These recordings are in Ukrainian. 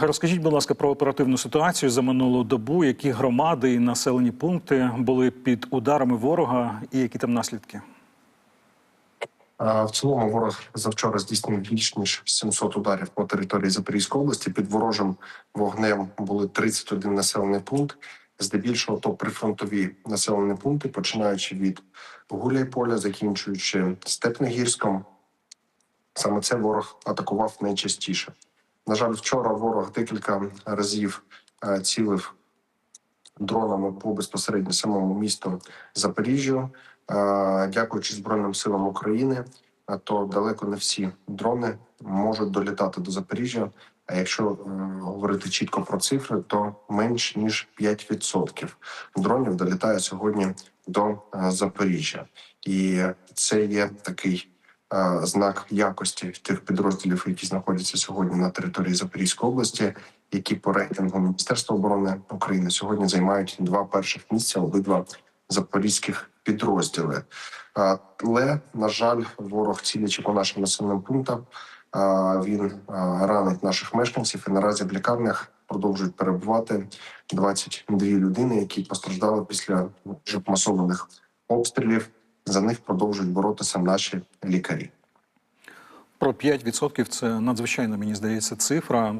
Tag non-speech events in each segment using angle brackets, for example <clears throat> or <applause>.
Розкажіть, будь ласка, про оперативну ситуацію за минулу добу. Які громади і населені пункти були під ударами ворога, і які там наслідки? А, В цілому ворог завчора здійснив більш ніж 700 ударів по території Запорізької області. Під ворожим вогнем були 31 населений пункт. Здебільшого то прифронтові населені пункти, починаючи від Гуляйполя, закінчуючи Степногірськом. Саме це ворог атакував найчастіше. На жаль, вчора ворог декілька разів е, цілив дронами по безпосередньо самому місту Запоріжжю. Е, Дякуючи Збройним силам України, а то далеко не всі дрони можуть долітати до Запоріжжя. А якщо е, говорити чітко про цифри, то менш ніж 5% дронів долітає сьогодні до е, Запоріжжя, і це є такий е, знак якості тих підрозділів, які знаходяться сьогодні на території Запорізької області, які по рейтингу Міністерства оборони України сьогодні займають два перших місця обидва запорізьких підрозділи. Але на жаль, ворог цілячи по нашим населеним пунктам. Він ранить наших мешканців і наразі в лікарнях продовжують перебувати 22 людини, які постраждали після масованих обстрілів. За них продовжують боротися наші лікарі. Про 5% – це надзвичайно, мені здається, цифра.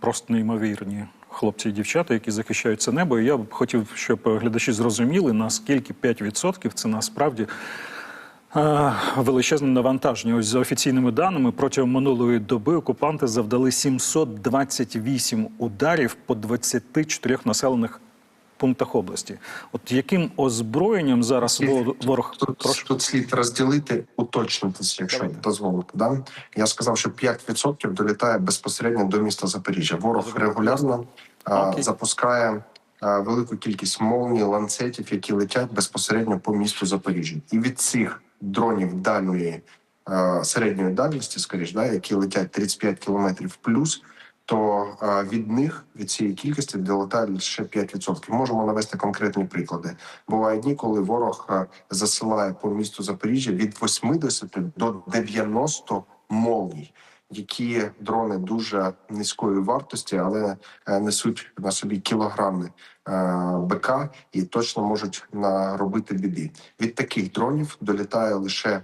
Просто неймовірні хлопці і дівчата, які захищають це небо. І я б хотів, щоб глядачі зрозуміли, наскільки 5% – це насправді е, величезне навантаження. Ось за офіційними даними, протягом минулої доби окупанти завдали 728 ударів по 24 населених пунктах області. От яким озброєнням зараз во- ворог Тут, прошу тут слід розділити, уточнитися, якщо Давайте. дозволите. Да? Я сказав, що 5% долітає безпосередньо до міста Запоріжжя. Ворог регулярно а, запускає а, велику кількість молній, ланцетів, які летять безпосередньо по місту Запоріжжя. І від цих дронів дальньої середньої дальності, скоріш, да, які летять 35 кілометрів плюс. То від них від цієї кількості долетає лише 5%. Можемо навести конкретні приклади. Бувають дні, коли ворог засилає по місту Запоріжжя від 80 до 90 молній, які дрони дуже низької вартості, але е, несуть на собі кілограми е, БК і точно можуть наробити біди. Від таких дронів долітає лише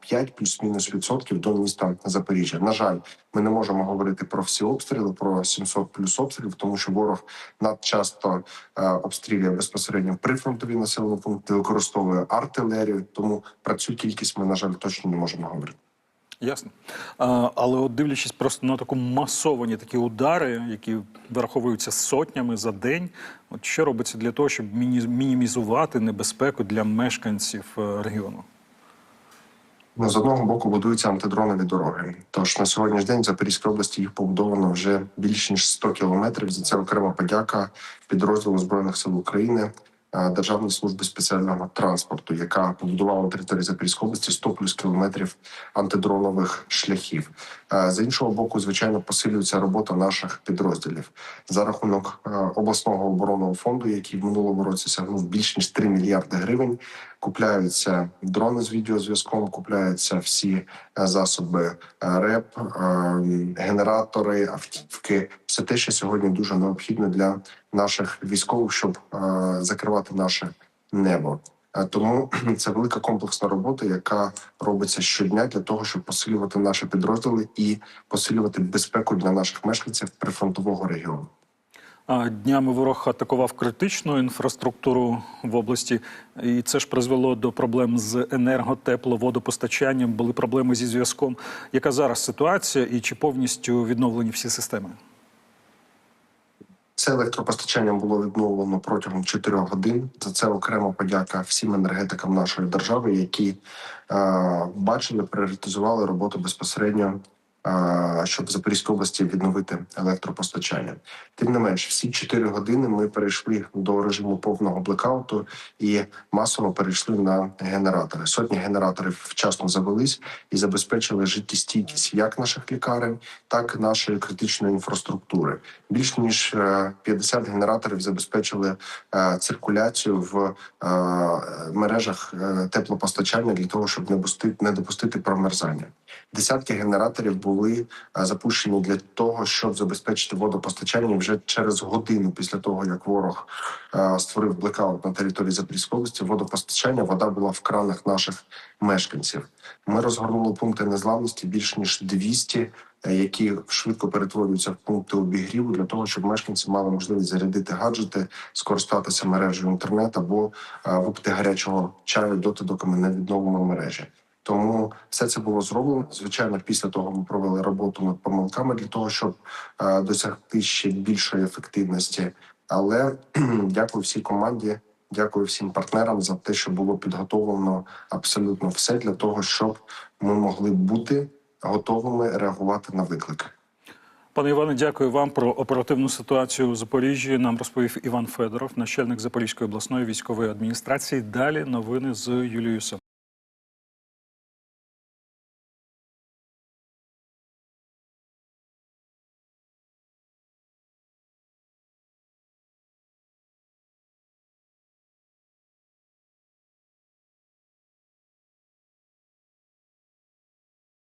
5 плюс-мінус відсотків до міста Запоріжжя. На жаль, ми не можемо говорити про всі обстріли, про 700 плюс обстрілів, тому що ворог надчасто е, обстрілює безпосередньо прифронтові населені пункти, використовує артилерію. Тому про цю кількість ми на жаль точно не можемо говорити. Ясно. Але от дивлячись просто на таку масовані такі удари, які враховуються сотнями за день, от що робиться для того, щоб мінімізувати небезпеку для мешканців е, регіону? Ну, з одного боку будуються антидронові дороги. Тож на сьогоднішній день в Запорізькій області їх побудовано вже більш ніж 100 кілометрів. За це окрема подяка підрозділу збройних сил України. Е, Державної служби спеціального транспорту, яка побудувала на території Запорізької області 100 плюс кілометрів антидронових шляхів. Е, З іншого боку, звичайно, посилюється робота наших підрозділів за рахунок е, обласного оборонного фонду, який в минулому році сягнув більш ніж 3 мільярди гривень. Купляються дрони з відеозв'язком, купляються всі засоби РЕП, генератори, автівки. Все те, що сьогодні дуже необхідно для наших військових, щоб е, закривати наше небо. Е, Тому <clears throat> це велика комплексна робота, яка робиться щодня для того, щоб посилювати наші підрозділи і посилювати безпеку для наших мешканців прифронтового регіону. Днями ворог атакував критичну інфраструктуру в області, і це ж призвело до проблем з енерго, тепло, водопостачанням. Були проблеми зі зв'язком. Яка зараз ситуація, і чи повністю відновлені всі системи? Це електропостачання було відновлено протягом 4 годин. За це окрема подяка всім енергетикам нашої держави, які е, бачили, пріоритизували роботу безпосередньо, щоб в Запорізькій області відновити електропостачання. Тим не менш, всі 4 години ми перейшли до режиму повного блекауту і масово перейшли на генератори. Сотні генераторів вчасно завелись і забезпечили життєстійкість як наших лікарень, так і нашої критичної інфраструктури. Більш ніж е, 50 генераторів забезпечили е, циркуляцію в е, мережах е, теплопостачання для того, щоб не допустити, не допустити промерзання. Десятки генераторів були були запущені для того, щоб забезпечити водопостачання вже через годину після того, як ворог створив блекаут на території Запорізької області. Водопостачання вода була в кранах наших мешканців. Ми розгорнули пункти незламності більш ніж 200, е, які швидко перетворюються в пункти обігріву для того, щоб мешканці мали можливість зарядити гаджети, скористатися мережею інтернет або випити гарячого чаю доти, доки ми не відновимо мережі. Тому все це було зроблено. Звичайно, після того ми провели роботу над помилками для того, щоб е, досягти ще більшої ефективності. Але дякую всій команді, дякую всім партнерам за те, що було підготовлено абсолютно все для того, щоб ми могли бути готовими реагувати на виклики. Пане Іване, дякую вам про оперативну ситуацію у Запоріжжі. Нам розповів Іван Федоров, начальник Запорізької обласної військової адміністрації. Далі новини з Юлією Сем.